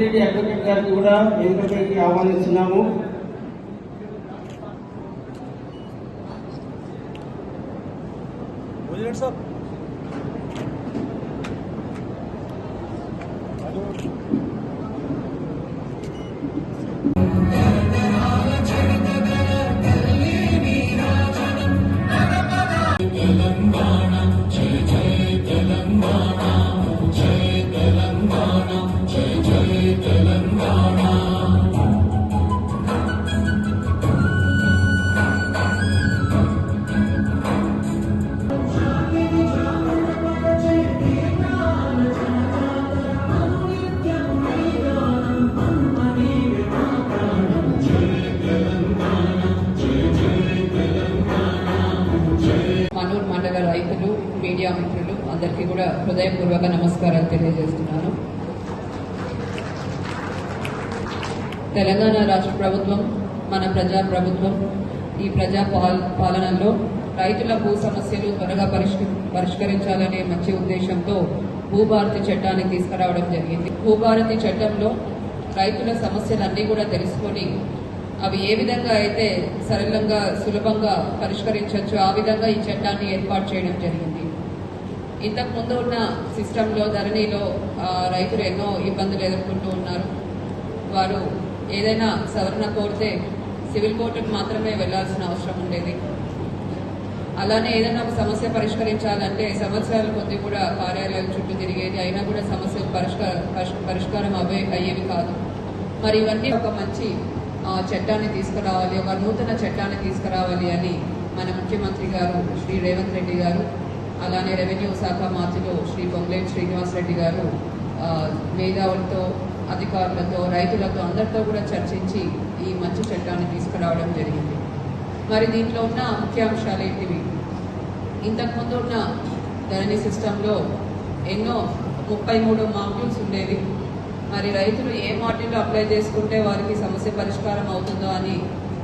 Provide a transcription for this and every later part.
Reddy advocate గారిని కూడా వేదికపైకి ఆహ్వానిస్తున్నాము. గుజరాట్ సార్. మనూర్ తెలంగాణ రాష్ట్ర ప్రభుత్వం మన ప్రజా ప్రభుత్వం ఈ ప్రజా పాలనలో రైతుల భూ సమస్యలు త్వరగా పరిష్క పరిష్కరించాలనే మంచి ఉద్దేశంతో భూభారతి చట్టాన్ని తీసుకురావడం జరిగింది. భూభారతి చట్టంలో రైతుల సమస్యలన్నీ కూడా తెలుసుకొని అవి ఏ విధంగా అయితే సరళంగా సులభంగా పరిష్కరించవచ్చు ఆ విధంగా ఈ చట్టాన్ని ఏర్పాటు చేయడం జరిగింది. ఇంతకు ముందు ఉన్న సిస్టంలో ధరణిలో రైతులు ఎన్నో ఇబ్బందులు ఎదుర్కొంటూ ఉన్నారు. వారు ఏదైనా సవరణ కోరితే సివిల్ కోర్టుకు మాత్రమే వెళ్ళాల్సిన అవసరం ఉండేది. అలానే ఏదైనా ఒక సమస్య పరిష్కరించాలంటే సంవత్సరాల కొద్ది కూడా కార్యాలయాల చుట్టూ తిరిగేది అయినా కూడా సమస్య పరిష్కార పరిష్- పరిష్కారం అవే అయ్యేవి కాదు. మరి ఇవన్నీ ఒక మంచి చట్టాన్ని తీసుకురావాలి ఒక నూతన చట్టాన్ని తీసుకురావాలి అని మన ముఖ్యమంత్రి గారు శ్రీ రేవంత్ రెడ్డి గారు అలానే రెవెన్యూ శాఖ మంత్రులు శ్రీ పొంగులేటి శ్రీనివాస్ రెడ్డి గారు మేధావులతో అధికారులతో రైతులతో అందరితో కూడా చర్చించి ఈ మంచి చట్టాన్ని తీసుకురావడం జరిగింది. మరి దీంట్లో ఉన్న ముఖ్యాంశాలు ఏంటివి? ఇంతకుముందు ఉన్న ధరణి సిస్టంలో ఎన్నో ముప్పై మూడు మాడ్యూల్స్ ఉండేవి. మరి రైతులు ఏ మాడ్యూల్ అప్లై చేసుకుంటే వారికి సమస్య పరిష్కారం అవుతుందో అని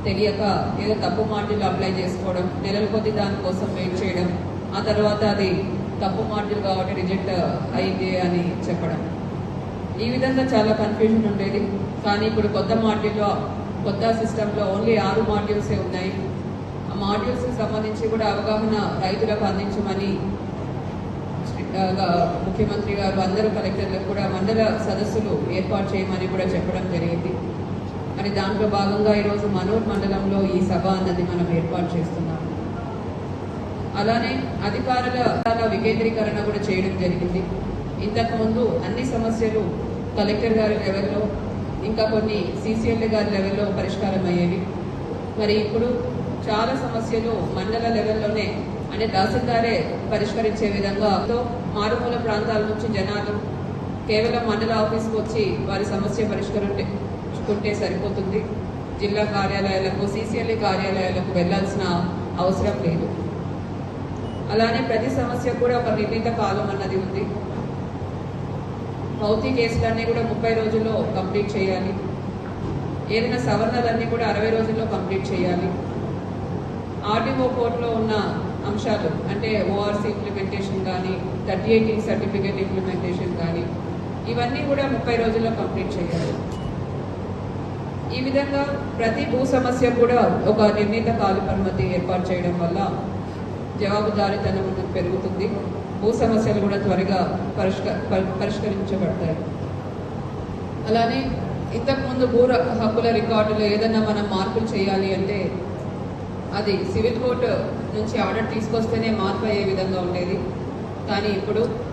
తెలియక ఏదో తప్పు మాడ్యూల్ అప్లై చేసుకోవడం నెలల కొద్ది దానికోసం వెయిట్ చేయడం ఆ తర్వాత అది తప్పు మాడ్యూల్ కాబట్టి రిజెక్ట్ అయింది అని చెప్పడం. ఈ విధంగా చాలా కన్ఫ్యూజన్ ఉండేది. కానీ ఇప్పుడు కొత్త మాడ్యూల్లో కొత్త సిస్టంలో ఓన్లీ ఆరు మాడ్యూల్సే ఉన్నాయి. ఆ మాడ్యూల్స్ సంబంధించి కూడా అవగాహన రైతులకు అందించమని ముఖ్యమంత్రి గారు అందరూ కలెక్టర్లకు కూడా మండల సదస్సులు ఏర్పాటు చేయమని కూడా చెప్పడం జరిగింది. మరి దాంట్లో భాగంగా ఈరోజు మనూర్ మండలంలో ఈ సభ అన్నది మనం ఏర్పాటు చేస్తున్నాం అలానే అధికారుల వికేంద్రీకరణ కూడా చేయడం జరిగింది. ఇంతకు ముందు అన్ని సమస్యలు కలెక్టర్ గారి లెవెల్లో ఇంకా కొన్ని సీసీఎల్ గారి లెవెల్లో పరిష్కారం అయ్యేవి. మరి ఇప్పుడు చాలా సమస్యలు మండల లెవెల్లోనే అంటే తహసీల్దారే పరిష్కరించే విధంగా తో మారుమూల ప్రాంతాల నుంచి జనాలు కేవలం మండల ఆఫీస్కి వచ్చి వారి సమస్య పరిష్కరించుకుంటే సరిపోతుంది. జిల్లా కార్యాలయాలకు సీసీఎల్ఏ కార్యాలయాలకు వెళ్ళాల్సిన అవసరం లేదు. అలానే ప్రతి సమస్య కూడా ఒక నిర్ణీత కాలం అన్నది ఉంది. భౌతిక కేసులన్నీ కూడా ముప్పై రోజుల్లో కంప్లీట్ చేయాలి. ఏదైనా సవరణలన్నీ కూడా అరవై రోజుల్లో కంప్లీట్ చేయాలి. ఆర్టీఓ కోర్టులో ఉన్న అంశాలు అంటే ఓఆర్సీ ఇంప్లిమెంటేషన్ కానీ థర్టీ ఎయిటీన్ సర్టిఫికేట్ ఇంప్లిమెంటేషన్ కానీ ఇవన్నీ కూడా ముప్పై రోజుల్లో కంప్లీట్ చేయాలి. ఈ విధంగా ప్రతి భూ సమస్య కూడా ఒక నిర్ణీత కాల పరిమితి ఏర్పాటు చేయడం వల్ల జవాబుదారీతనం పెరుగుతుంది. భూ సమస్యలు కూడా త్వరగా పరిష్క పరి- పరిష్కరించబడతాయి. అలానే ఇంతకుముందు భూ హక్కుల రికార్డులో ఏదన్నా మనం మార్పులు చేయాలి అంటే అది సివిల్ కోర్టు నుంచి ఆర్డర్ తీసుకొస్తేనే మార్పు అయ్యే విధంగా ఉండేది. కానీ ఇప్పుడు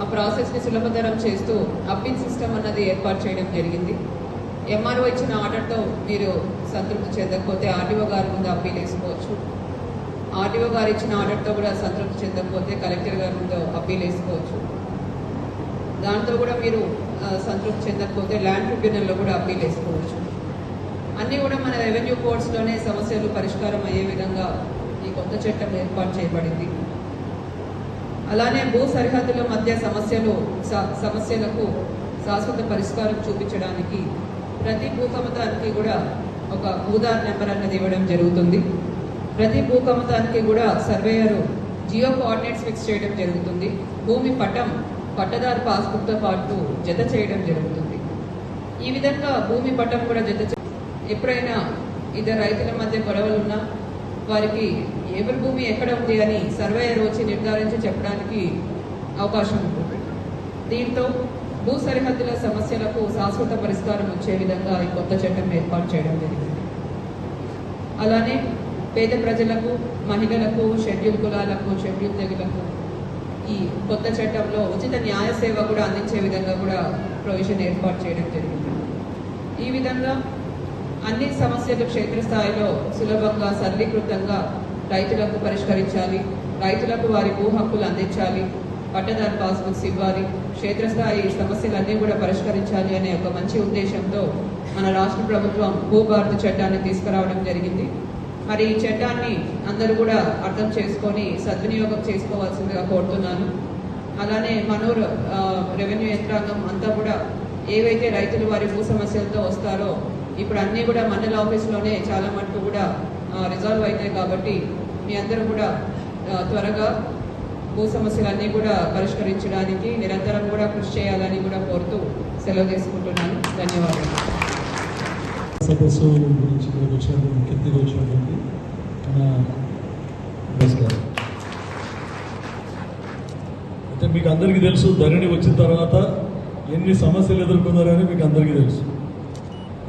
ఆ ప్రాసెస్ని సులభతరం చేస్తూ అప్పీల్ సిస్టమ్ అన్నది ఏర్పాటు చేయడం జరిగింది. ఎంఆర్ఓ ఇచ్చిన ఆర్డర్తో మీరు సంతృప్తి చెందకపోతే ఆర్టీఓ గారి ముందు అప్పీల్ వేసుకోవచ్చు ఆర్టీఓ గారు ఇచ్చిన ఆర్డర్తో కూడా సంతృప్తి చెందకపోతే కలెక్టర్ గారితో అప్పీల్ వేసుకోవచ్చు. దాంతో కూడా మీరు సంతృప్తి చెందకపోతే ల్యాండ్ ట్రిబ్యునల్లో కూడా అప్పీల్ వేసుకోవచ్చు. అన్నీ కూడా మన రెవెన్యూ కోర్ట్స్లోనే సమస్యలు పరిష్కారం అయ్యే విధంగా ఈ కొత్త చట్టం ఏర్పాటు చేయబడింది. అలానే భూ సరిహద్దుల మధ్య సమస్యలు స- సమస్యలకు శాశ్వత పరిష్కారం చూపించడానికి ప్రతి భూకమతానికి కూడా ఒక భూదార్ నెంబర్ అన్నది ఇవ్వడం జరుగుతుంది. ప్రతి భూకమతానికి కూడా సర్వేయరు జియో కోఆర్డినేట్స్ ఫిక్స్ చేయడం జరుగుతుంది. భూమి పటం పట్టదారు పాస్బుక్తో పాటు జత చేయడం జరుగుతుంది. ఈ విధంగా భూమి పటం కూడా జత చే- ఎప్పుడైనా ఇద్దరు రైతుల మధ్య గొడవలు ఉన్నా వారికి ఎవరి భూమి ఎక్కడ ఉంది అని సర్వేయర్ వచ్చి నిర్ధారించి చెప్పడానికి అవకాశం ఉంటుంది. దీంతో భూ సరిహద్దుల సమస్యలకు శాశ్వత పరిష్కారం వచ్చే విధంగా ఈ కొత్త చట్టం ఏర్పాటు చేయడం జరిగింది. అలానే పేద ప్రజలకు మహిళలకు షెడ్యూల్ కులాలకు షెడ్యూల్ తెగులకు ఈ కొత్త చట్టంలో ఉచిత న్యాయ సేవ కూడా అందించే విధంగా కూడా ప్రొవిజన్ ఏర్పాటు చేయడం జరిగింది. ఈ విధంగా అన్ని సమస్యలు క్షేత్రస్థాయిలో సులభంగా సరళీకృతంగా రైతులకు పరిష్కరించాలి రైతులకు వారి భూ హక్కులు అందించాలి పట్టదారు పాస్బుక్స్ ఇవ్వాలి క్షేత్రస్థాయి సమస్యలన్నీ కూడా పరిష్కరించాలి అనే ఒక మంచి ఉద్దేశంతో మన రాష్ట్ర ప్రభుత్వం భూభారత చట్టాన్ని తీసుకురావడం జరిగింది. మరి ఈ చట్టాన్ని అందరూ కూడా అర్థం చేసుకొని సద్వినియోగం చేసుకోవాల్సిందిగా కోరుతున్నాను. అలానే మనూరు రెవెన్యూ యంత్రాంగం అంతా కూడా ఏవైతే రైతులు వారి భూ సమస్యలతో వస్తారో ఇప్పుడు అన్నీ కూడా మండల ఆఫీస్లోనే చాలా మటుకు కూడా రిజాల్వ్ అవుతాయి కాబట్టి మీ అందరూ కూడా త్వరగా భూ సమస్యలన్నీ కూడా పరిష్కరించడానికి నిరంతరం కూడా కృషి చేయాలని కూడా కోరుతూ సెలవు తీసుకుంటున్నాను. ధన్యవాదాలు. సదస్సు గురించి ఇక్కడికి వచ్చినటువంటి కిందికి వచ్చినటువంటి మన అయితే మీకు అందరికీ తెలుసు ధరణి వచ్చిన తర్వాత ఎన్ని సమస్యలు ఎదుర్కొన్నారని మీకు అందరికీ తెలుసు.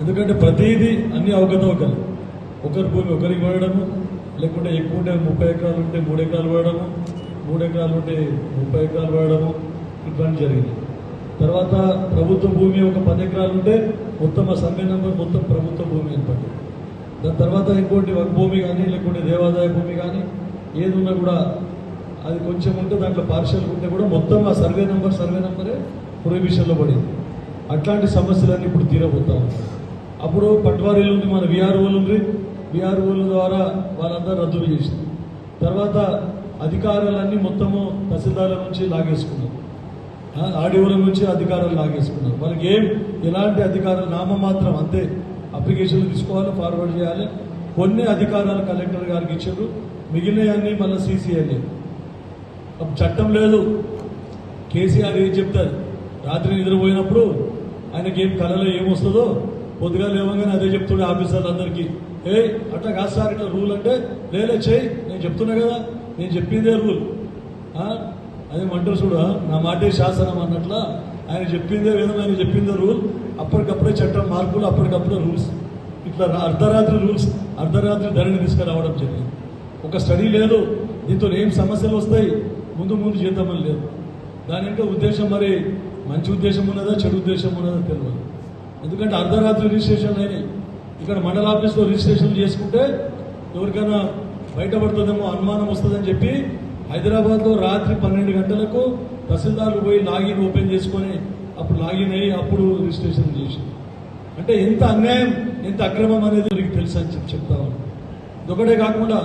ఎందుకంటే ప్రతిదీ అన్ని అవకతవకలు. ఒకరి భూమి ఒకరికి వాడడము లేకుంటే ఎక్కువ ఉంటే ముప్పై ఎకరాలు ఉంటే మూడు ఎకరాలు వాడడము మూడు ఎకరాలు ఉంటే ముప్పై ఎకరాలు వాడడము ఇబ్బంది జరిగింది. తర్వాత ప్రభుత్వ భూమి ఒక పది ఎకరాలు ఉంటే మొత్తం ఆ సర్వే నెంబర్ మొత్తం ప్రభుత్వ భూమి ఏర్పడింది దాని తర్వాత ఇంకోటి ఒక భూమి కానీ లేకుంటే దేవాదాయ భూమి కానీ ఏది ఉన్నా కూడా అది కొంచెం ఉంటే దాంట్లో పార్షల్ ఉంటే కూడా మొత్తం ఆ సర్వే నెంబర్ సర్వే నెంబరే ప్రొహిబిషన్లో పడింది. అట్లాంటి సమస్యలన్నీ ఇప్పుడు తీరబోతా ఉన్నాయి అప్పుడు పట్వారీలు ఉంది మన విఆర్ఓలు ఉంది విఆర్ఓల ద్వారా వాళ్ళందరూ రద్దు చేసింది తర్వాత అధికారాలన్నీ మొత్తము తహసీల్దార్ల నుంచి లాగేసుకున్నారు. ఆ, నుంచి అధికారాలు లాగేసుకున్నారు. వాళ్ళకి ఏం ఎలాంటి అధికారాలు నామమాత్రం అంతే అప్లికేషన్లు తీసుకోవాలి ఫార్వర్డ్ చేయాలి. కొన్ని అధికారాలు కలెక్టర్ గారికి ఇచ్చారు. మిగిలినవన్నీ మళ్ళీ సీసీఎల్ఏ చట్టం లేదు. కేసీఆర్ ఏం చెప్తారు? రాత్రి నిద్రపోయినప్పుడు ఆయనకి ఏం కళలో ఏమొస్తుందో పొద్దుగా లేవగానే అదే చెప్తుండే ఆఫీసర్లు అందరికీ ఏ అట్లా కాదు సార్ ఇట్లా రూల్ అంటే లేలే చేయి నేను చెప్తున్నా కదా నేను చెప్పిందే రూల్. అదే మంటలు చూడ నా మాటే శాసనం అన్నట్ల ఆయన చెప్పిందే విధం ఆయన చెప్పిందే రూల్. అప్పటికప్పుడే చట్టం మార్పులు అప్పటికప్పుడే రూల్స్. ఇట్లా అర్ధరాత్రి రూల్స్ అర్ధరాత్రి ధరని తీసుకురావడం జరిగింది. ఒక స్టడీ లేదు దీంతో ఏం సమస్యలు వస్తాయి? ముందు ముందు చేద్దామని లేదు. దాని యొక్క ఉద్దేశం మరి మంచి ఉద్దేశం ఉన్నదా చెడు ఉద్దేశం ఉన్నదా తెలియదు. ఎందుకంటే అర్ధరాత్రి రిజిస్ట్రేషన్ అయినాయి. ఇక్కడ మండల ఆఫీస్లో రిజిస్ట్రేషన్ చేసుకుంటే ఎవరికైనా బయటపడుతుందేమో అనుమానం వస్తుందని చెప్పి హైదరాబాద్లో రాత్రి పన్నెండు గంటలకు తహసీల్దార్లు పోయి లాగిన్ ఓపెన్ చేసుకొని అప్పుడు లాగిన్ అయ్యి అప్పుడు రిజిస్ట్రేషన్ చేసి అంటే ఎంత అన్యాయం ఎంత అక్రమం అనేది మీకు తెలుసు అని చెప్పి చెప్తా ఒకటే ఇదొకటే కాకుండా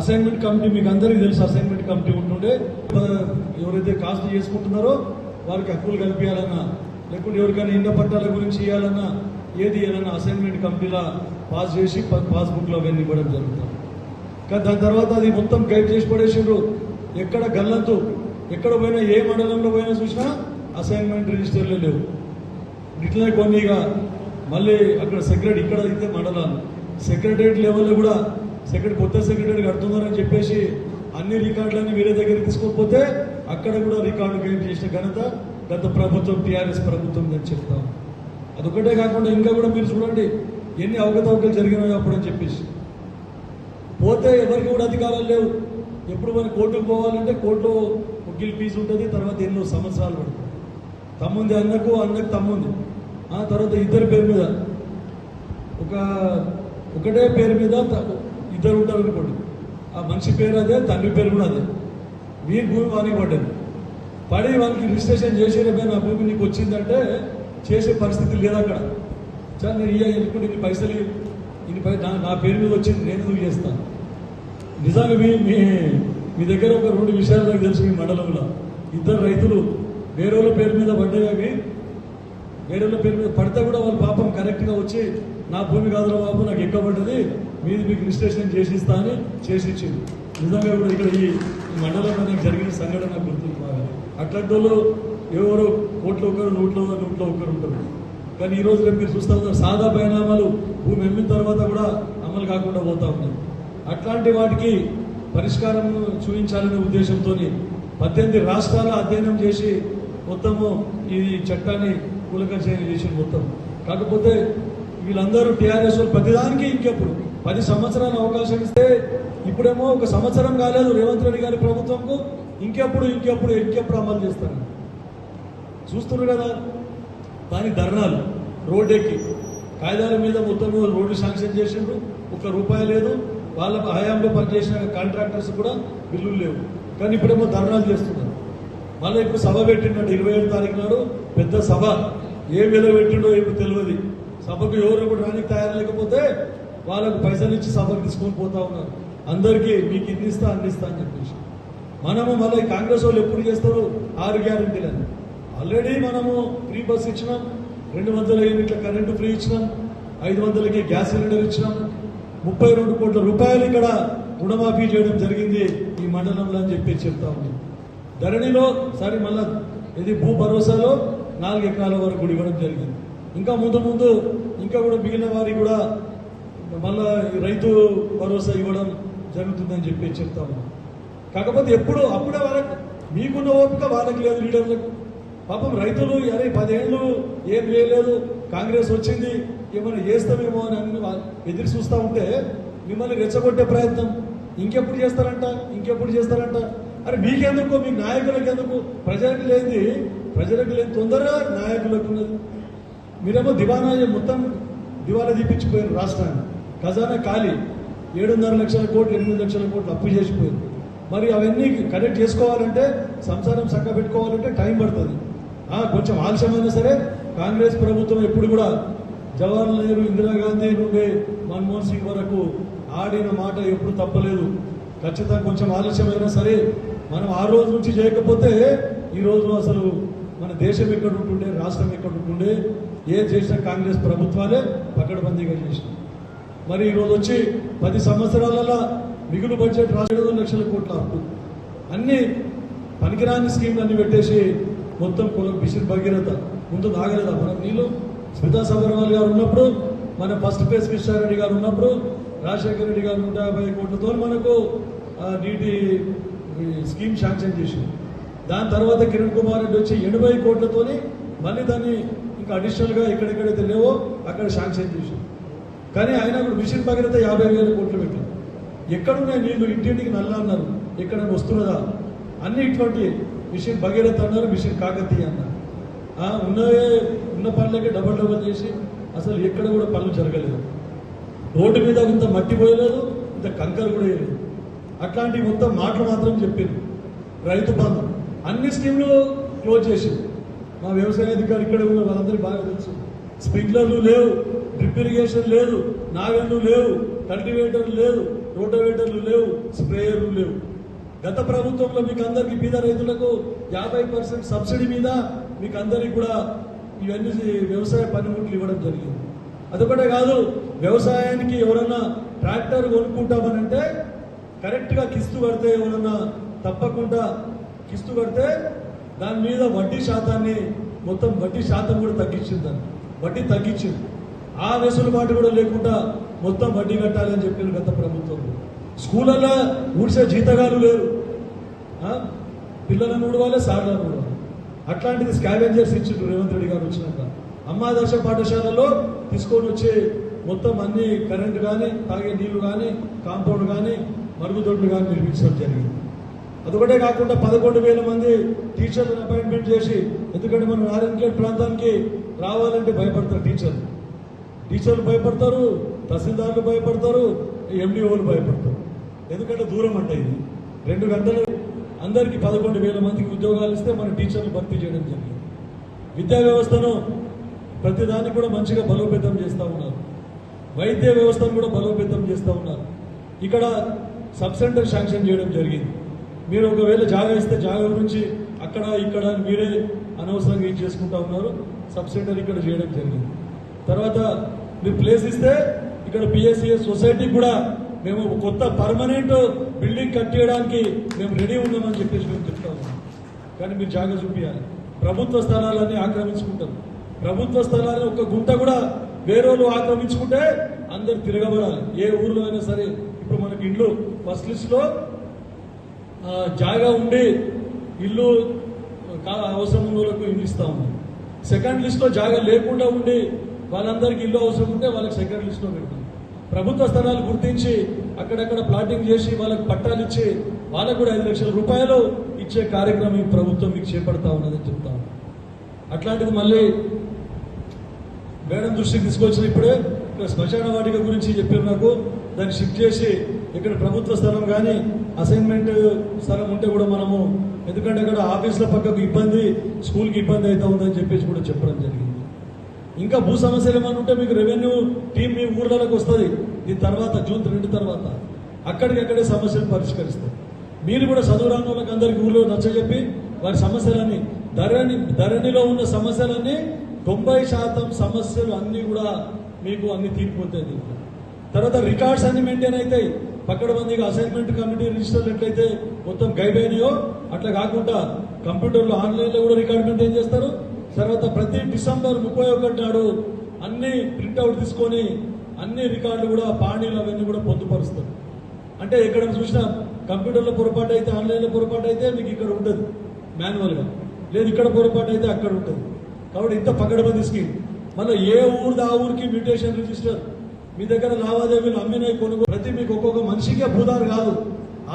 అసైన్మెంట్ కమిటీ మీకు అందరికీ తెలుసు అసైన్మెంట్ కమిటీ ఉంటుండే. ఎవరైతే కాస్ట్ చేసుకుంటున్నారో వారికి హక్కులు కల్పించాలన్నా లేకుంటే ఎవరికైనా ఇండ పట్టాల గురించి ఇవ్వాలన్నా ఏది ఇవ్వాలన్నా అసైన్మెంట్ కమిటీలా పాస్ చేసి పాస్బుక్లో అవన్నీ ఇవ్వడం జరుగుతుంది. కానీ దాని తర్వాత అది మొత్తం గైడ్ చేసి పడేసిండ్రు. ఎక్కడ గల్లంతు ఎక్కడ పోయినా ఏ మండలంలో పోయినా చూసినా అసైన్మెంట్ రిజిస్టర్లే లేవు. ఇట్లనే కొన్ని ఇక మళ్ళీ అక్కడ సెక్రటరీ ఇక్కడ అయితే మండలాలు. సెక్రటరేట్ లెవెల్లో కూడా సెక్రటరీ కొత్త సెక్రటరీ కడుతున్నారని చెప్పేసి అన్ని రికార్డులన్నీ వేరే దగ్గరికి తీసుకోకపోతే అక్కడ కూడా రికార్డు గైడ్ చేసిన ఘనత గత ప్రభుత్వం టీఆర్ఎస్ ప్రభుత్వం అని చెప్తాం అదొకటే కాకుండా ఇంకా కూడా మీరు చూడండి ఎన్ని అవకతవకలు జరిగినాయో అప్పుడు చెప్పేసి. పోతే ఎవరికి కూడా అధికారాలు లేవు. ఎప్పుడు మనం కోర్టుకు పోవాలంటే కోర్టులో వకీల్ ఫీజు ఉంటుంది తర్వాత ఎన్నో సంవత్సరాలు పడుతుంది. తమ్ముంది అన్నకు అన్నకు తమ్ముంది. ఆ తర్వాత ఇద్దరి పేరు మీద ఒక ఒకటే పేరు మీద ఇద్దరు ఉంటారు అనుకోండి ఆ మనిషి పేరు అదే తండ్రి పేరు కూడా అదే. వీరి భూమి వానికి పడ్డది. పడి వాళ్ళకి రిజిస్ట్రేషన్ చేసేటప్పుడు నా భూమి నీకు వచ్చిందంటే చేసే పరిస్థితి లేదు అక్కడ. చాలా నేను ఇయ్య ఎందుకుంటే ఇన్ని పైసలు ఇన్ని పై నా నా పేరు మీద వచ్చింది నేను నువ్వు చేస్తాను? నిజంగా మీ మీ మీ దగ్గర ఒక రెండు విషయాలు నాకు తెలుసు మీ మండలంలో. ఇద్దరు రైతులు వేరే వాళ్ళ పేరు మీద పడ్డాయి అవి వేరే వాళ్ళ పేరు మీద పడితే కూడా వాళ్ళ పాపం కరెక్ట్గా వచ్చి నా భూమి కాదురా బాబు నాకు ఎక్కువ పడ్డది మీది మీకు రిజిస్ట్రేషన్ చేసి ఇస్తా అని చేసి ఇచ్చింది. నిజంగా కూడా ఇక్కడ ఈ మండలంలో నాకు జరిగిన సంఘటన నాకు గుర్తుంది బాగా. అట్లాంటి వాళ్ళు ఎవరో కోట్లో ఒకరు నూట్లో నూట్లో ఒకరు ఉంటారు. కానీ ఈ రోజు రేపు మీరు చూస్తా ఉన్నారు సాదా పరిణామాలు భూమి అమ్మిన తర్వాత కూడా అమలు కాకుండా పోతా ఉన్నాయి. అట్లాంటి వాటికి పరిష్కారం చూపించాలనే ఉద్దేశంతో పద్దెనిమిది రాష్ట్రాల అధ్యయనం చేసి మొత్తము ఈ చట్టాన్ని కూలక చేసి మొత్తం. కాకపోతే వీళ్ళందరూ టీఆర్ఎస్ వాళ్ళు ప్రతిదానికి ఇంకెప్పుడు పది సంవత్సరాల అవకాశం ఇస్తే ఇప్పుడేమో ఒక సంవత్సరం కాలేదు రేవంత్ రెడ్డి గారి ప్రభుత్వంకు ఇంకెప్పుడు ఇంకెప్పుడు ఇంకెప్పుడు అమలు చేస్తారు. చూస్తున్నారు కదా దాని ధర్నాలు రోడ్డెక్కి. కాగితాల మీద మొత్తం రోడ్డు శాంక్షన్ చేసిండ్రు. ఒక్క రూపాయి లేదు. వాళ్ళ హయాంలో పనిచేసిన కాంట్రాక్టర్స్ కూడా బిల్లులు లేవు. కానీ ఇప్పుడేమో ధర్నాలు చేస్తున్నారు. మళ్ళీ ఇప్పుడు సభ పెట్టినాడు ఇరవై ఏడు తారీఖు నాడు పెద్ద సభ. ఏ విలువ పెట్టిండో ఇప్పుడు తెలియదు. సభకు ఎవరు కూడా రానికి తయారు లేకపోతే వాళ్ళకు పైసలు ఇచ్చి సభకు తీసుకొని పోతా ఉన్నారు. అందరికీ మీకు ఇది ఇస్తా అందిస్తా అని చెప్పేసి. మనము మళ్ళీ కాంగ్రెస్ వాళ్ళు ఎప్పుడు చేస్తారు? ఆరు గ్యారంటీలని. ఆల్రెడీ మనము ఫ్రీ బస్ ఇచ్చినాం. రెండు వందల యూనిట్ల కరెంటు ఫ్రీ ఇచ్చినాం. ఐదు వందలకి గ్యాస్ సిలిండర్ ఇచ్చినాం. ముప్పై రెండు కోట్ల రూపాయలు ఇక్కడ రుణమాఫీ చేయడం జరిగింది ఈ మండలంలో అని చెప్పి చెప్తా ఉంది ధరణిలో సరే మళ్ళా ఇది భూ భరోసాలో నాలుగు ఎకరాల వరకు కూడా ఇవ్వడం జరిగింది. ఇంకా ముందు ముందు ఇంకా కూడా మిగిలిన వారికి కూడా మళ్ళా రైతు భరోసా ఇవ్వడం జరుగుతుందని చెప్పి చెప్తాము కాకపోతే ఎప్పుడు అప్పుడే వాళ్ళకి మీకున్న ఓపిక వాళ్ళకి లేదు లీడర్లకు. పాపం రైతులు అరే పదేళ్ళు ఏం చేయలేదు కాంగ్రెస్ వచ్చింది ఏమైనా చేస్తామేమో అని ఎదురు చూస్తూ ఉంటే మిమ్మల్ని రెచ్చగొట్టే ప్రయత్నం. ఇంకెప్పుడు చేస్తారంట? ఇంకెప్పుడు చేస్తారంట? అరే మీకెందుకు? మీ నాయకులకు ఎందుకు ప్రజలకు లేనిది ప్రజలకు లేని తొందర నాయకులకు ఉన్నది. మీరేమో దివానా మొత్తం దివాలా తీపించిపోయారు రాష్ట్రాన్ని. ఖజానా ఖాళీ. ఏడున్నర లక్షల కోట్లు ఎనిమిది లక్షల కోట్లు అప్పు చేసిపోయింది. మరి అవన్నీ కనెక్ట్ చేసుకోవాలంటే సంసారం చక్క పెట్టుకోవాలంటే టైం పడుతుంది. కొంచెం ఆలస్యమైనా సరే కాంగ్రెస్ ప్రభుత్వం ఎప్పుడు కూడా జవహర్ నెహ్రూ ఇందిరాగాంధీ నుండి మన్మోహన్ సింగ్ వరకు ఆడిన మాట ఎప్పుడు తప్పలేదు. ఖచ్చితంగా కొంచెం ఆలస్యమైనా సరే మనం ఆ రోజు నుంచి చేయకపోతే ఈ రోజు అసలు మన దేశం ఎక్కడ ఉంటుండే రాష్ట్రం ఎక్కడ ఉంటుండే ఏ చేసిన కాంగ్రెస్ ప్రభుత్వాలే పకడ్బందీగా చేసినాయి. మరి ఈరోజు వచ్చి పది సంవత్సరాలలో మిగులు బడ్జెట్ రాష్ట్ర లక్షల కోట్ల అప్పు. అన్ని పనికిరాని స్కీమ్లు అన్ని పెట్టేసి మొత్తం కొలం బిసిన్ భగీరథ ముందు తాగలేదా మనం నీళ్ళు స్మితా సబర్వాల్ గారు ఉన్నప్పుడు మన ఫస్ట్ పేస్ కృష్ణారెడ్డి గారు ఉన్నప్పుడు రాజశేఖర రెడ్డి గారు నూట యాభై కోట్లతో మనకు నీటి స్కీమ్ శాంక్షన్ చేసింది. దాని తర్వాత కిరణ్ కుమార్ రెడ్డి వచ్చి ఎనభై కోట్లతోని మళ్ళీ దాన్ని ఇంకా అడిషనల్గా ఎక్కడెక్కడైతే లేవో అక్కడ శాంక్షన్ చేసింది. కానీ ఆయన మిషన్ భగీరథ యాభై వేల కోట్లు పెట్టారు. ఎక్కడున్నాయి నీళ్ళు? ఇంటింటికి నల్ల అన్నారు. ఎక్కడ వస్తున్నదా? అన్ని ఇటువంటి మిషన్ భగీరథ అన్నారు మిషన్ కాకతీయ అన్నారు. ఉన్నవే ఉన్న పనులకే డబల్ డబల్ చేసి అసలు ఎక్కడ కూడా పనులు జరగలేదు. రోడ్డు మీద ఇంత మట్టి పోయలేదు ఇంత కంకర కూడా వేయలేదు. అట్లాంటి మొత్తం మాటలు మాత్రం చెప్పింది రైతు బంధం. అన్ని స్కీమ్లు క్లోజ్ చేసింది. మా వ్యవసాయ అధికారి ఇక్కడ ఉన్న వాళ్ళందరికీ బాగా తెలుసు. స్ప్రింక్లర్లు లేవు డ్రిప్ ఇరిగేషన్ లేదు నాగళ్ళు లేవు కల్టివేటర్లు లేదు రోటోవేటర్లు లేవు స్ప్రేయర్లు లేవు. గత ప్రభుత్వంలో మీకు అందరికీ బీద రైతులకు యాభై పర్సెంట్ సబ్సిడీ మీద మీకు అందరికీ కూడా ఇవన్నీ వ్యవసాయ పనిముట్లు ఇవ్వడం జరిగింది. అదొకటే కాదు వ్యవసాయానికి ఎవరన్నా ట్రాక్టర్ కొనుక్కుంటామనంటే కరెక్ట్గా కిస్తు కడితే ఎవరన్నా తప్పకుండా కిస్తు కడితే దాని మీద వడ్డీ శాతాన్ని మొత్తం వడ్డీ శాతం కూడా తగ్గించింది దాన్ని. వడ్డీ తగ్గించింది. ఆ వెసులుబాటు కూడా లేకుండా మొత్తం వడ్డీ కట్టాలని చెప్పిన గత ప్రభుత్వం. స్కూళ్ళల్లో ఊడిసే జీతగాలు లేరు. పిల్లలను ఊడవాలి సార్లను అట్లాంటిది స్కావెంజర్స్ ఇచ్చిండ్రు రేవంత్ రెడ్డి గారు వచ్చినాక. అమ్మాదర్శ పాఠశాలలో తీసుకొని వచ్చి మొత్తం అన్ని కరెంట్ కానీ తాగే నీళ్ళు కానీ కాంపౌండ్ కానీ మరుగుదొడ్లు కానీ నిర్మించడం జరిగింది. అదొకటే కాకుండా పదకొండు వేల మంది టీచర్లను అపాయింట్మెంట్ చేసి ఎందుకంటే మనం నారాయణఖేడ్ ప్రాంతానికి రావాలంటే భయపడతారు టీచర్లు టీచర్లు భయపడతారు తహసీల్దార్లు భయపడతారు ఎండిఓలు భయపడతారు. ఎందుకంటే దూరం అంటే ఇది. రెండు గంటలు అందరికీ పదకొండు వేల మందికి ఉద్యోగాలు ఇస్తే మన టీచర్లు భర్తీ చేయడం జరిగింది. విద్యా వ్యవస్థను ప్రతిదాన్ని కూడా మంచిగా బలోపేతం చేస్తూ ఉన్నారు. వైద్య వ్యవస్థను కూడా బలోపేతం చేస్తూ ఉన్నారు. ఇక్కడ సబ్ సెంటర్ శాంక్షన్ చేయడం జరిగింది. మీరు ఒకవేళ జాగా ఇస్తే జాగా గురించి అక్కడ ఇక్కడ మీరే అనవసరంగా ఇది చేసుకుంటా ఉన్నారు. సబ్ సెంటర్ ఇక్కడ చేయడం జరిగింది. తర్వాత మీరు ప్లేస్ ఇస్తే ఇక్కడ పిఎస్సిఎస్ సొసైటీకి కూడా మేము కొత్త పర్మనెంట్ బిల్డింగ్ కట్టేయడానికి మేము రెడీ ఉన్నామని చెప్పేసి మేము చెప్తాము కానీ మీరు జాగా చూపించాలి ప్రభుత్వ స్థలాలన్నీ ఆక్రమించుకుంటారు. ప్రభుత్వ స్థలాన్ని ఒక గుంట కూడా వేరేలు ఆక్రమించుకుంటే అందరు తిరగబడాలి. ఏ ఊర్లో అయినా సరే. ఇప్పుడు మనకి ఇండ్లు ఫస్ట్ లిస్ట్లో జాగా ఉండి ఇల్లు అవసరం ఉన్న వాళ్ళకు ఇల్లు ఇస్తా ఉన్నాం సెకండ్ లిస్ట్లో జాగా లేకుండా ఉండి వాళ్ళందరికీ ఇల్లు అవసరం ఉంటే వాళ్ళకి సెకండ్ లిస్ట్లో పెడతాం. ప్రభుత్వ స్థలాలు గుర్తించి అక్కడక్కడ ప్లాటింగ్ చేసి వాళ్ళకి పట్టాలు ఇచ్చి వాళ్ళకు కూడా ఐదు లక్షల రూపాయలు ఇచ్చే కార్యక్రమం ఈ ప్రభుత్వం మీకు చేపడతా ఉన్నదని చెప్తా అట్లాంటిది మళ్ళీ మేడం దృష్టికి తీసుకొచ్చిన ఇప్పుడే ఇక్కడ శ్మశాన వాటిక గురించి చెప్పారు నాకు. దాన్ని షిఫ్ట్ చేసి ఇక్కడ ప్రభుత్వ స్థలం కానీ అసైన్మెంట్ స్థలం ఉంటే కూడా మనము ఎందుకంటే అక్కడ ఆఫీసుల పక్కకు ఇబ్బంది స్కూల్కి ఇబ్బంది అవుతా ఉందని చెప్పేసి కూడా చెప్పడం జరిగింది. ఇంకా భూ సమస్యలు ఏమైనా ఉంటే మీకు రెవెన్యూ టీం మీ ఊర్లలోకి వస్తుంది. దీని తర్వాత జూన్ రెండు తర్వాత. అక్కడికక్కడే సమస్యలు పరిష్కరిస్తారు మీరు కూడా చదువు రంగంలోకి అందరికి ఊళ్ళో నచ్చజెప్పి వారి సమస్యలన్నీ ధరణి ధరణిలో ఉన్న సమస్యలన్నీ తొంభై శాతం సమస్యలు అన్నీ కూడా మీకు అన్ని తీరిపోతాయి దీంట్లో. తర్వాత రికార్డ్స్ అన్ని మెయింటైన్ అవుతాయి. పక్కడ మందికి అసైన్మెంట్ కమిటీ రిజిస్టర్లు ఎట్లయితే మొత్తం గైడ్ అయినాయో అట్లా కాకుండా కంప్యూటర్లో ఆన్లైన్లో కూడా రికార్డ్ మెయింటైన్ చేస్తారు. తర్వాత ప్రతి డిసెంబర్ ముప్పై ఒకటి నాడు అన్ని ప్రింట్అవుట్ తీసుకొని అన్ని రికార్డులు కూడా పాణీలు అవన్నీ కూడా పొందుపరుస్తారు. అంటే ఎక్కడ చూసినా కంప్యూటర్లో పొరపాటు అయితే ఆన్లైన్లో పొరపాటు అయితే మీకు ఇక్కడ ఉండదు మాన్యువల్గా. లేదు ఇక్కడ పొరపాటు అయితే అక్కడ ఉంటుంది కాబట్టి ఇంత పకడ్బందీ స్కీమ్. మళ్ళీ ఏ ఊరిది ఆ ఊరికి మ్యూటేషన్ రిజిస్టర్. మీ దగ్గర లావాదేవీలు అమ్మినాయి కొనుగోలు ప్రతి మీకు ఒక్కొక్క మనిషికే భూదారు కాదు.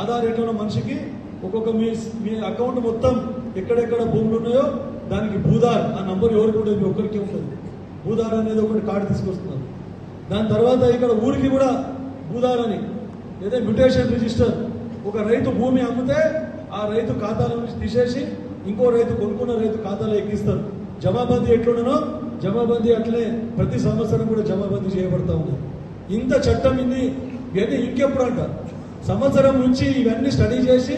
ఆధార్ ఎట్లా మనిషికి ఒక్కొక్క మీ మీ అకౌంట్ మొత్తం ఎక్కడెక్కడ భూములు ఉన్నాయో దానికి భూదార్ ఆ నంబర్ ఎవరికి ఉండదు? మీ ఒక్కరికి ఉండదు. భూదార్ అనేది ఒకటి కార్డు తీసుకొస్తున్నారు. దాని తర్వాత ఇక్కడ ఊరికి కూడా భూదార్ అని ఏదో మ్యూటేషన్ రిజిస్టర్ ఒక రైతు భూమి అమ్మితే ఆ రైతు ఖాతాల నుంచి తీసేసి ఇంకో రైతు కొనుక్కున్న రైతు ఖాతాలో ఎక్కిస్తారు. జమాబందీ ఎట్లుండనో జమాబందీ అట్లే ప్రతి సంవత్సరం కూడా జమాబందీ చేయబడతా ఉంది ఇంత చట్టం ఇది ఇవన్నీ ఇంకెప్పుడు అంట సంవత్సరం నుంచి ఇవన్నీ స్టడీ చేసి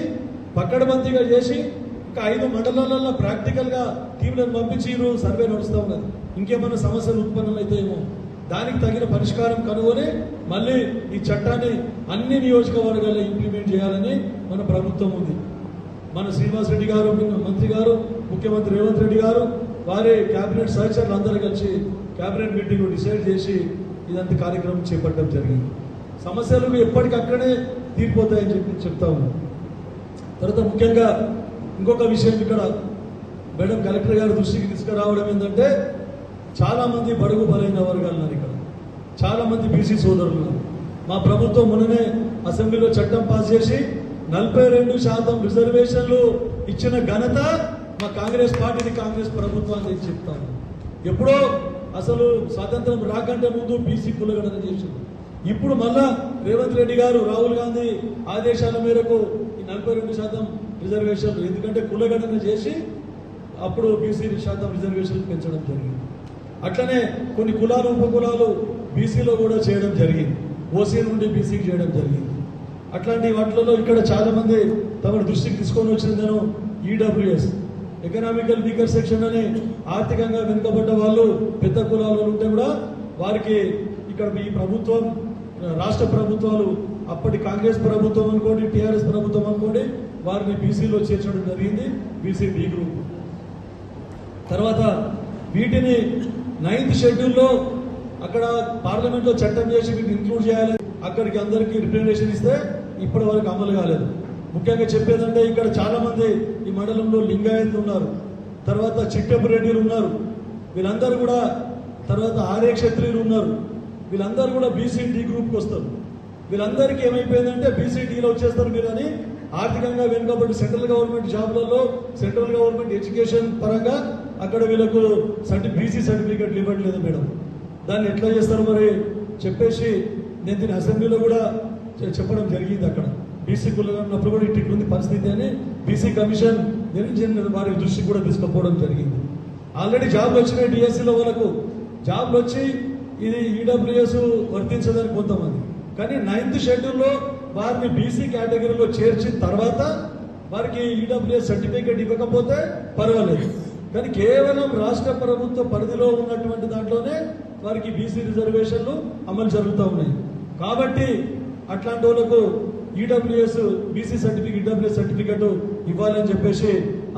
పక్కడబందీగా చేసి ఒక ఐదు మండలాలలో ప్రాక్టికల్గా టీంలను పంపించి ఈరోజు సర్వే నడుస్తూ ఉన్నది. ఇంకేమైనా సమస్యలు ఉత్పన్నం అయితేమో దానికి తగిన పరిష్కారం కనుగొని మళ్ళీ ఈ చట్టాన్ని అన్ని నియోజకవర్గాల్లో ఇంప్లిమెంట్ చేయాలని మన ప్రభుత్వం ఉంది. మన శ్రీనివాస్ రెడ్డి గారు మంత్రి గారు ముఖ్యమంత్రి రేవంత్ రెడ్డి గారు వారి కేబినెట్ సహచరులు అందరూ కలిసి కేబినెట్ మీటింగ్ డిసైడ్ చేసి ఇదంతా కార్యక్రమం చేపట్టడం జరిగింది. సమస్యలు ఎప్పటికక్కడే తీరిపోతాయని చెప్పి చెప్తా ఉన్నాం. తర్వాత ముఖ్యంగా ఇంకొక విషయం ఇక్కడ మేడం కలెక్టర్ గారి దృష్టికి తీసుకురావడం ఏంటంటే చాలామంది బడుగు బలైన వర్గాలు ఉన్నారు ఇక్కడ. చాలామంది బీసీ సోదరులు ఉన్నారు. మా ప్రభుత్వం మొన్ననే అసెంబ్లీలో చట్టం పాస్ చేసి నలభై రెండు శాతం రిజర్వేషన్లు ఇచ్చిన ఘనత మా కాంగ్రెస్ పార్టీని కాంగ్రెస్ ప్రభుత్వాన్ని నేను చెప్తాను ఎప్పుడో అసలు స్వాతంత్రం రాకంటే ముందు బీసీ కులగణన చేసింది. ఇప్పుడు మళ్ళా రేవంత్ రెడ్డి గారు రాహుల్ గాంధీ ఆదేశాల మేరకు ఈ నలభై రెండు శాతం రిజర్వేషన్లు ఎందుకంటే కులగణన చేసి అప్పుడు బీసీ శాతం రిజర్వేషన్లు పెంచడం జరిగింది. అట్లనే కొన్ని కులాలు ఉపకులాలు బీసీలో కూడా చేయడం జరిగింది. ఓసీ నుండి బీసీకి చేయడం జరిగింది. అట్లాంటి వాటిలలో ఇక్కడ చాలామంది తమ దృష్టికి తీసుకొని వచ్చింది నేను ఈడబ్ల్యూఎస్ ఎకనామికల్ వీకర్ సెక్షన్ అని ఆర్థికంగా వెనుకబడ్డ వాళ్ళు పెద్ద కులాలు ఉంటే కూడా వారికి ఇక్కడ ఈ ప్రభుత్వం రాష్ట్ర ప్రభుత్వాలు అప్పటి కాంగ్రెస్ ప్రభుత్వం అనుకోండి టీఆర్ఎస్ ప్రభుత్వం అనుకోండి వారిని బీసీలో చేర్చడం జరిగింది బీసీ డి గ్రూప్. తర్వాత వీటిని నైన్త్ షెడ్యూల్లో అక్కడ పార్లమెంట్లో చట్టం చేసి వీటిని ఇంక్లూడ్ చేయాలి. అక్కడికి అందరికీ రిప్రజెంటేషన్ ఇస్తే ఇప్పటి వరకు అమలు కాలేదు. ముఖ్యంగా చెప్పేదంటే ఇక్కడ చాలామంది ఈ మండలంలో లింగాయత్లు ఉన్నారు. తర్వాత చిట్టెపు రెడ్డిలు ఉన్నారు. వీళ్ళందరూ కూడా తర్వాత ఆర్య క్షత్రియులు ఉన్నారు. వీళ్ళందరూ కూడా బీసీ డి గ్రూప్కి వస్తారు. వీళ్ళందరికీ ఏమైపోయిందంటే బీసీ డీలో వచ్చేస్తారు మీరు అని ఆర్థికంగా వెనుకబడి సెంట్రల్ గవర్నమెంట్ జాబ్లలో సెంట్రల్ గవర్నమెంట్ ఎడ్యుకేషన్ పరంగా అక్కడ వీళ్ళకు సర్టి బీసీ సర్టిఫికేట్లు ఇవ్వట్లేదు మేడం. దాన్ని ఎట్లా చేస్తారు మరి? చెప్పేసి నేను దీని అసెంబ్లీలో కూడా చెప్పడం జరిగింది అక్కడ. బీసీ కులగా ఉన్నప్పుడు కూడా ఇటు ఉంది పరిస్థితి అని బీసీ కమిషన్ నిర్ణయించిన వారి దృష్టికి కూడా తీసుకుపోవడం జరిగింది. ఆల్రెడీ జాబ్లు వచ్చినాయి డిఎస్సీలో వాళ్ళకు. జాబ్లు వచ్చి ఇది ఈడబ్ల్యూఎస్ వర్తించదని కొంతమంది. కానీ నైన్త్ షెడ్యూల్లో వారిని బీసీ కేటగిరీలో చేర్చిన తర్వాత వారికి ఈడబ్ల్యూఎస్ సర్టిఫికేట్ ఇవ్వకపోతే పర్వాలేదు. కానీ కేవలం రాష్ట్ర ప్రభుత్వ పరిధిలో ఉన్నటువంటి దాంట్లోనే వారికి బీసీ రిజర్వేషన్లు అమలు జరుగుతూ ఉన్నాయి. కాబట్టి అట్లాంటి వాళ్ళకు EWS BC certificate EWS certificate ఇవ్వాలని చెప్పేసి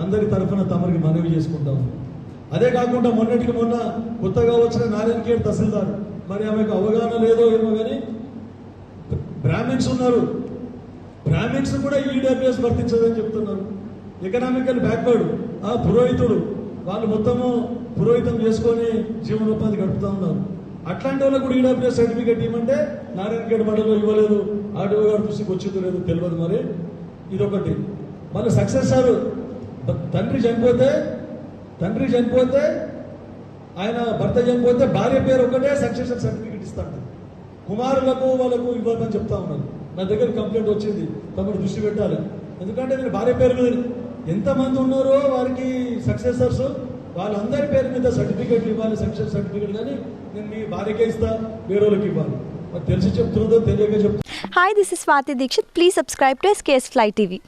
అందరి తరఫున తమరికి మనవి చేసుకుంటాము అదే కాకుండా మొన్నటికి మొన్న కొత్తగా వచ్చిన నారాయణఖేడ్ తహసీల్దార్ మరి ఆమెకు అవగాహన లేదో ఏమో కానీ బ్రాహ్మిన్స్ ఉన్నారు. బ్రాహ్మిన్స్ కూడా ఈడబ్ల్యూఎస్ వర్తించదని చెప్తున్నారు. ఎకనామికల్ బ్యాక్వర్డ్ ఆ పురోహితుడు వాళ్ళు మొత్తము పురోహితం చేసుకొని జీవనోపాధి గడుపుతూ ఉన్నారు. అట్లాంటి వాళ్ళకు కూడా ఈడబ్ల్యూఎస్ సర్టిఫికేట్ ఇవ్వమంటే నారాయణగఢ్ మండలం ఇవ్వలేదు. ఆర్డీఓ గారు దృష్టికి వచ్చిందో లేదు తెలియదు మరి. ఇదొకటి. వాళ్ళు సక్సెస్ సక్సెసర్ తండ్రి చనిపోతే తండ్రి చనిపోతే ఆయన భర్త చనిపోతే భార్య పేరు ఒకటే సక్సెషన్ సర్టిఫికేట్ ఇస్తాడు. కుమారులకు వాళ్ళకు ఇవ్వమని చెప్తా ఉన్నారు నా దగ్గర కంప్లైంట్ వచ్చింది. తమరు దృష్టి పెట్టాలి. ఎందుకంటే నేను భార్య పేరు మీద ఎంతమంది ఉన్నారో వారికి సక్సెసర్స్ వాళ్ళందరి పేరు మీద సర్టిఫికేట్లు ఇవ్వాలి సక్సెస్ సర్టిఫికేట్ కానీ నేను మీ భార్యకే ఇస్తా వేరే ఇవ్వాలి. మరి తెలిసి చెప్తున్నదో తెలియక చెప్తున్నదో hi this is Swathi Dikshit please subscribe to SKS fly TV